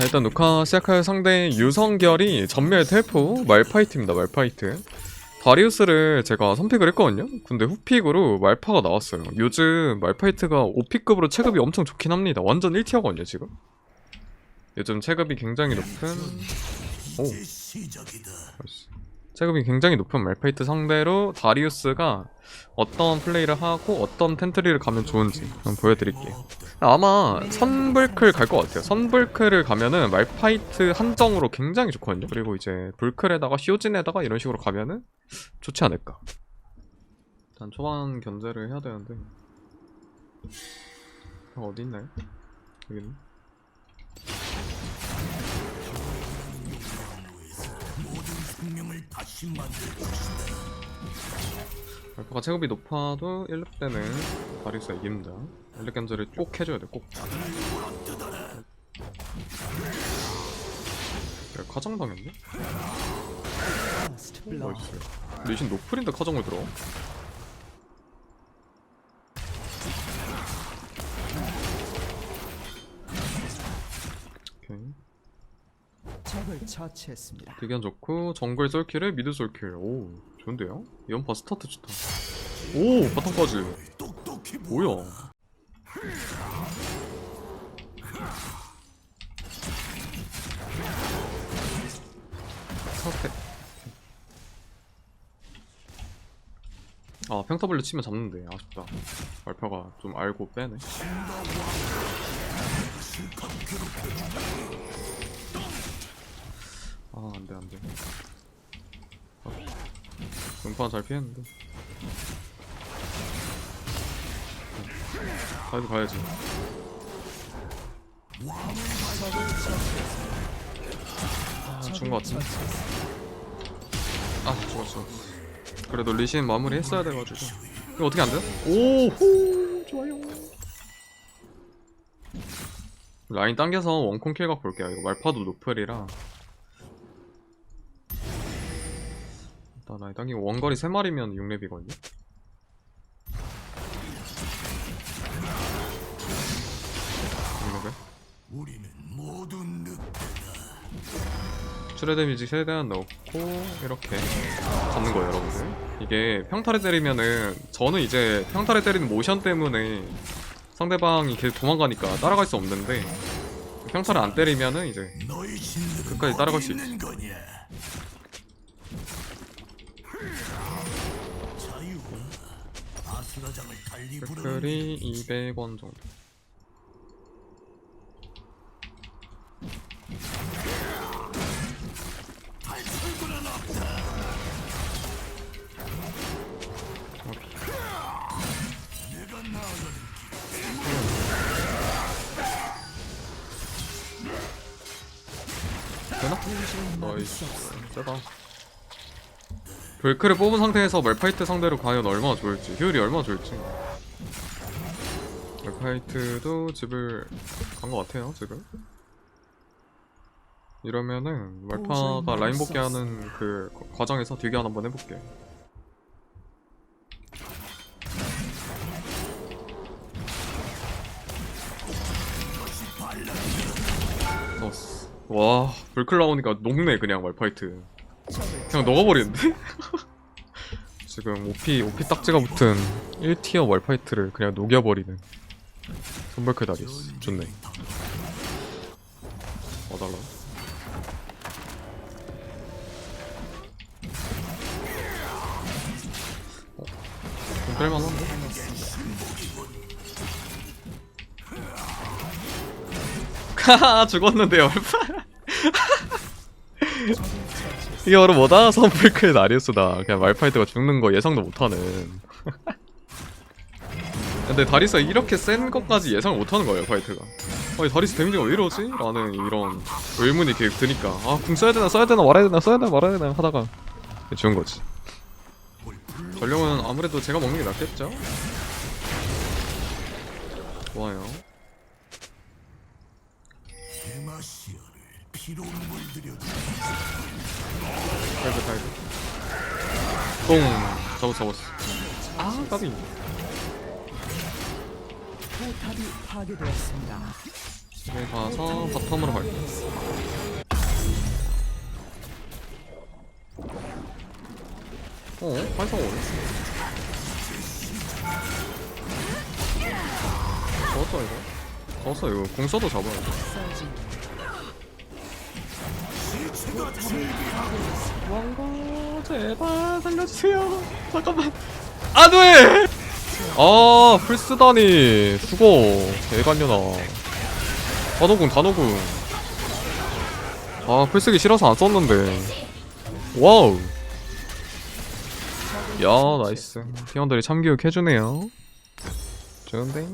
자 일단 녹화 시작할 상대 유성결이 전멸 텔포 말파이트입니다 말파이트. 다리우스를 제가 선픽을 했거든요. 근데 후픽으로 말파가 나왔어요. 요즘 말파이트가 5픽급으로 체급이 엄청 좋긴 합니다. 완전 1티어거든요 지금. 요즘 체급이 굉장히 높은 오. 체급이 굉장히 높은 말파이트 상대로 다리우스가 어떤 플레이를 하고 어떤 텐트리를 가면 좋은지 한번 보여드릴게요 아마 선불클 갈 것 같아요. 선불클을 가면은 말파이트 한정으로 굉장히 좋거든요. 그리고 이제 불클에다가 쇼진에다가 이런 식으로 가면은 좋지 않을까. 일단 초반 견제를 해야 되는데 아, 어디 있나요? 여기 있네. 알파가 체급이 높아도 1렙 때는 바리스가 이깁니다. 1렙 견제를 꼭 해줘야 돼, 꼭. 야, 카정 당했네? 멋있어요. 리신 노플인데 카정을 들어? 처치했습니다. 대견 좋고 정글 솔킬에 미드 솔킬. 오 좋은데요? 연파 스타트 좋다. 오 바텀까지. 뭐야? 사스택 아 평타블레 치면 잡는데. 아쉽다. 말파가 좀 알고 빼네 아 안돼 안돼. 아, 음파는 잘 피했는데. 가야지 가야지. 아 죽은 것 같은데? 아 죽었어. 그래도 리신 마무리 했어야 돼가지고. 이거 어떻게 안 돼요? 오호! 좋아요. 라인 당겨서 원콤 킬각 볼게요. 이거 말파도 노플이라 일단 라인 당기고 원거리 3마리면 6렙이거든요? 우리는 모두 늑대다. 출혈 데미지 최대한 넣고 이렇게 잡는 거예요 여러분들. 이게 평타를 때리면은 저는 이제 평타를 때리는 모션 때문에 상대방이 계속 도망가니까 따라갈 수 없는데 평타를 안 때리면은 이제 끝까지 따라갈 수 있는 댓글이 200원 정도 별크를 뽑은 상태에서 말파이트 상대로 과연 얼마나 좋을지 효율이 얼마나 좋을지. 말파이트도 집을 간 것 같아요 지금 이러면은 말파가 라인 복귀하는 그 과정에서 딜교환 한번 넣었어 와 불클 나오니까 녹네 그냥 말파이트 그냥 녹아버리는데? 지금 OP, OP 딱지가 붙은 1티어 말파이트를 그냥 녹여버리는 선벌크 다리스 좋네 와달라 어? 좀 뺄만한데? 죽었는데요 말파 이게 바로 뭐다? 선풀크의 나리우스다 그냥 말파이트가 죽는 거 예상도 못하는 근데 다리스가 이렇게 센 것까지 예상을 못하는 거예요 파이트가 아니 다리스 데미지가 왜 이러지? 라는 이런 의문이 계속 드니까 아궁 써야 되나 써야 되나 말아야 되나 써야 되나 말아야 되나 하다가 죽은 거지 전령은 아무래도 제가 먹는 게 낫겠죠? 좋아요 타이드 타이드 똥 잡았어 잡았어 아 까비 포탑이 파괴되었습니다. 집에 가서 바텀으로 갈게. 어? 활성 오네. 잡았어 이거. 잡았어 이거. 궁 써도 잡아야 돼. 왕과 제발 살려주세요. 잠깐만. 안 돼. 아 풀스다니 수고 대간녀나. 단호군 단호군. 아 풀쓰기 싫어서 안 썼는데. 와우. 야 나이스. 팀원들이 참교육 해주네요. 좋은데.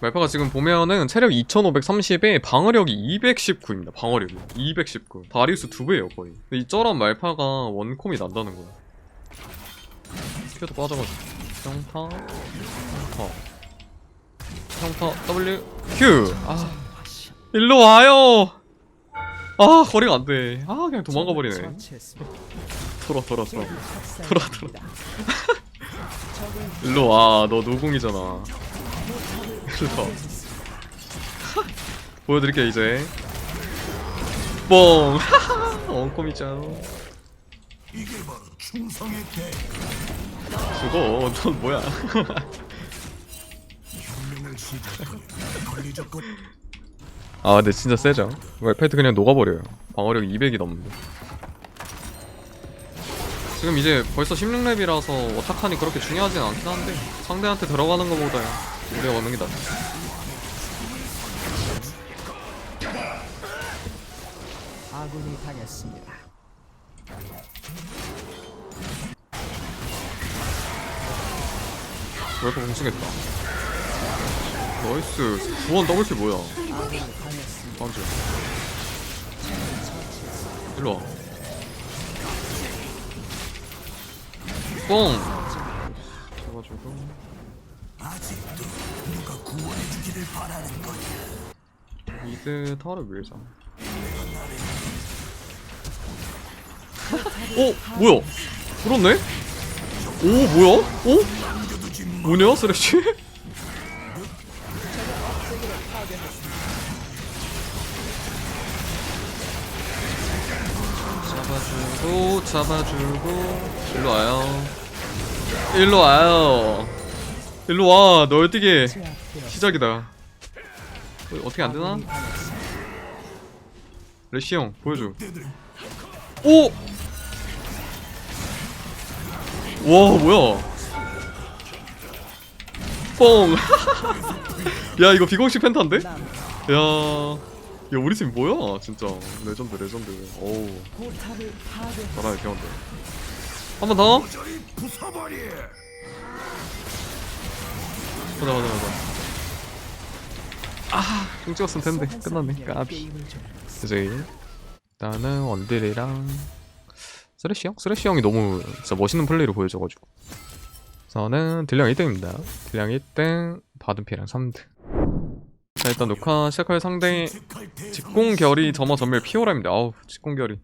말파가 지금 보면은 체력 2530에 방어력이 219입니다. 방어력이 219. 다리우스 두 배예요 거의. 근데 이 쩔한 말파가 원콤이 난다는 거야. 큐도 빠져가지고. 평타, 평타, 평타, W, Q. 아, 일로 와요. 아 거리가 안 돼. 아 그냥 도망가 버리네. 돌아 돌아 돌아. 돌아 돌아. 일로 와. 너 노궁이잖아. 와. 보여드릴게요 이제. 뽕. 대 죽어. 넌 뭐야? 아 근데 진짜 세죠. 웹패드 그냥 녹아버려요. 방어력 200이 넘는데. 지금 이제 벌써 16렙이라서 어타칸이 그렇게 중요하진 않긴 한데 상대한테 들어가는 것보다야 우리가 먹는 게 낫지. 아군이 당했습니다. 웹패드 공수겠다. 나이스. 구원 더블킬 뭐야? 아군이 당했습니다. 다음 주. 일로 와. 뽕! 해가지고. 아직도 누가 구원해주기를 바라는 거야 미드 타워를 밀자. 어? 뭐야? 그렇네? 오 뭐야? 어? 뭐냐 쓰레쉬? 잡아주고 잡아주고 일로 와요 일로 와요 일로 와 널뛰게. 시작이다 어, 어떻게 안 되나? 레시 형 보여줘 오! 와 뭐야 뻥! 야 이거 비공식 펜타인데? 남 야... 야 우리 팀 뭐야 진짜 레전드 레전드 어우 포탑을 파괴. 잘하네 대원들 한번 더? 저리 부숴버리 가자 가자 가자 아! 공 찍었으면 텐데. 끝났네. 까비. 이제 일단은 원딜이랑 쓰레쉬 형? 쓰레쉬 형이 너무 진짜 멋있는 플레이를 보여줘가지고. 저는 딜량 1등입니다. 딜량 1등 받은 피해량 3등. 자 일단 녹화 시작할 상대 직공결이 점화 전멸 피오라입니다. 아우 직공결이.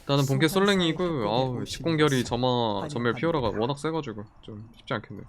일단은 본캐 솔랭이고 아우 직공결이 점화 전멸 피오라가 워낙 세가지고 좀 쉽지 않겠네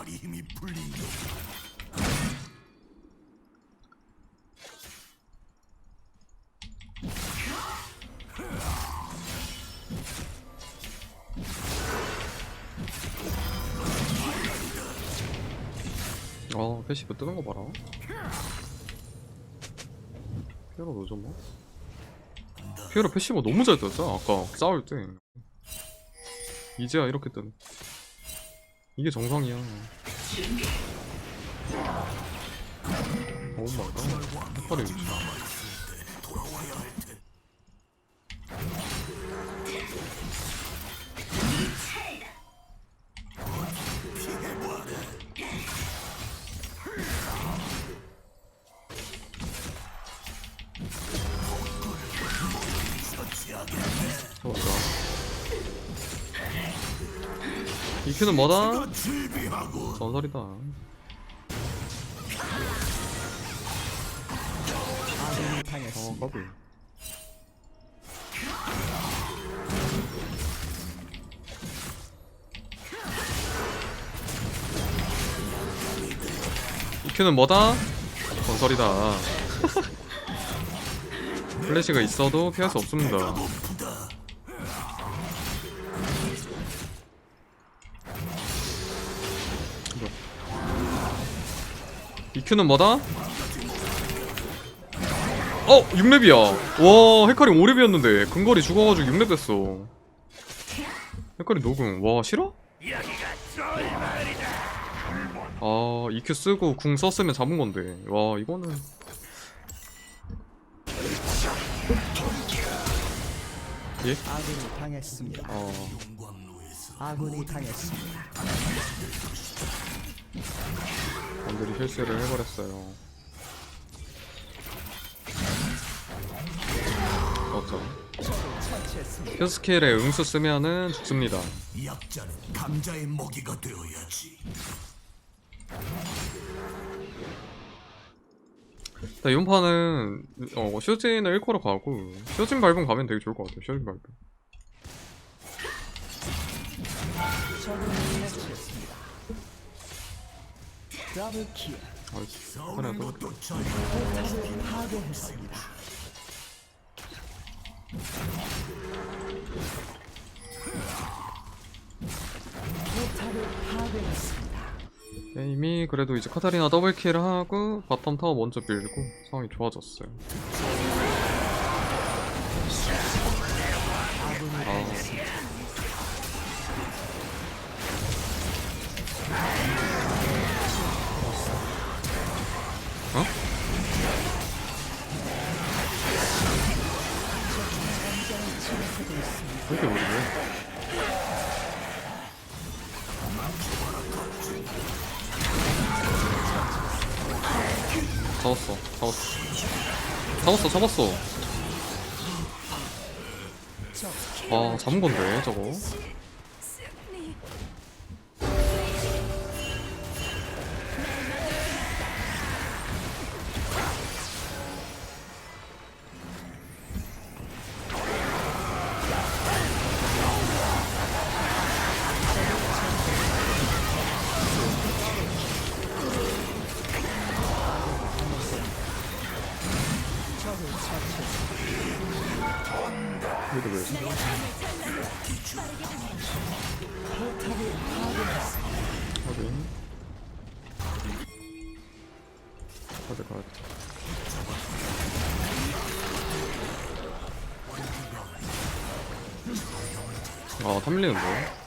다리 힘이 풀린다 아 패시브 뜨는 거 봐라. 피오라 노졌나? 피오라 패시브 너무 잘 떴어 아까. 싸울 때. 이제야 이렇게 뜨네 이게 정상이야. 오 마이 갓 턱걸이 미쳐 이 큐는 뭐다? 전설이다 어. 까비 EQ는 뭐다? 건설이다. 플래시가 있어도 피할 수 없습니다. EQ는 뭐다? 어! 6렙이야! 와, 헤카림 5렙이었는데 근거리 죽어가지고 6렙 됐어. 헤카림 녹음. 와, 싫어? 아, EQ 쓰고 궁 썼으면 잡은 건데. 와, 이거는. 예? 아군이 당했습니다. 어, 아군이 당했습니다. 남들이 실수를 해버렸어요. 어쩌. 처치했습니다. 표 스킬에 응수 쓰면은 죽습니다. 약자는 강자의 먹이가 되어야지. 나 이번 판은 어, 쇼진을 1코로 가고 쇼진 밟음 가면 되게 좋을 것 같아요. 쇼진 밟음. 적을 처치했습니다. 아이씨, 하나도. 게임이 그래도 이제 카타리나 더블킬을 하고 바텀 타워 먼저 밀고 상황이 좋아졌어요. 잡았어, 잡았어. 아, 잡은 건데, 저거. 가자, 가자. 아, 탐밀리는데?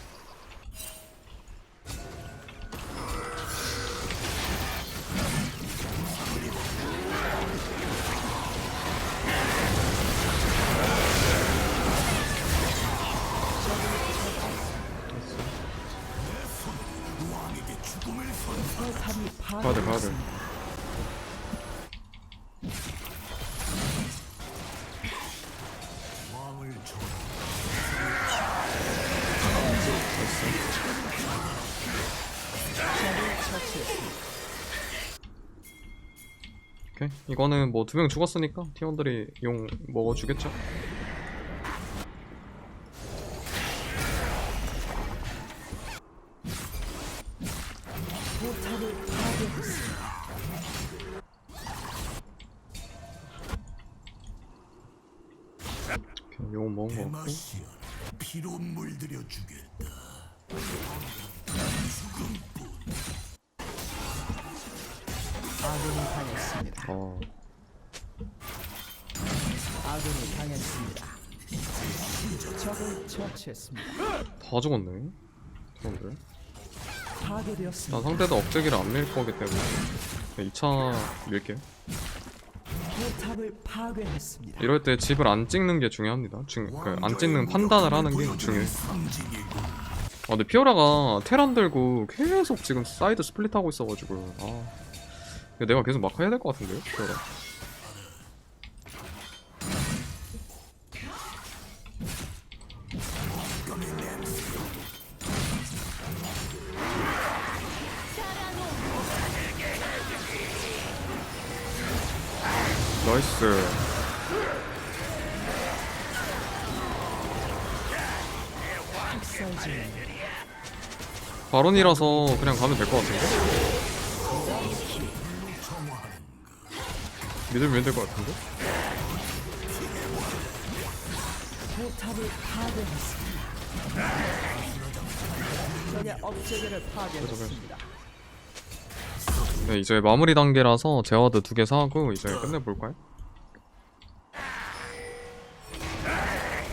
오케이. 이거는 뭐 두 명 죽었으니까 팀원들이 용 먹어주겠죠? 용 먹은 거 같고. 피로 물들여 주겠다. 아군이 당했습니다. 아, 아군이 당했습니다. 적을 처치했습니다. 다 죽었네. 저런데. 파괴되었습니다. 난 상대도 억제기를 안 밀 거기 때문에 2차 밀게. 포탑을 파괴했습니다. 이럴 때 집을 안 찍는 게 중요합니다. 중, 그, 안 찍는 판단을 하는 게 중요해. 아, 근데 피오라가 테란 들고 계속 지금 사이드 스플릿 하고 있어가지고 아 내가 계속 마카 해야 될 것 같은데요, 피오라. 나이스. 바론이라서 그냥 가면 될 것 같은데? 믿으면 될 것 같은데? 포탑을 파괴했습니다. 적의 업체계를 파괴했습니다. 네 이제 마무리 단계라서 제어드 두 개 사고 이제 끝내볼까요?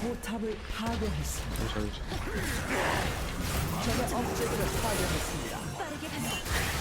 포탑을 파괴했습니다. 적의 업체계를 파괴했습니다. 그대로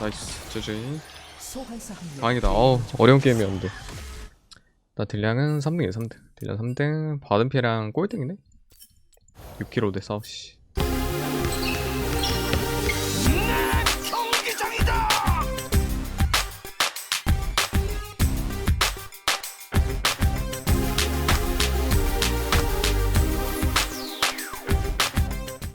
나이스 GG. 다행이다. 어우 어려운 게임이었는데. 나 딜량은 3등이야 3등. 딜량 3등. 받은 피해량 꼴등이네 6kg 대 싸우시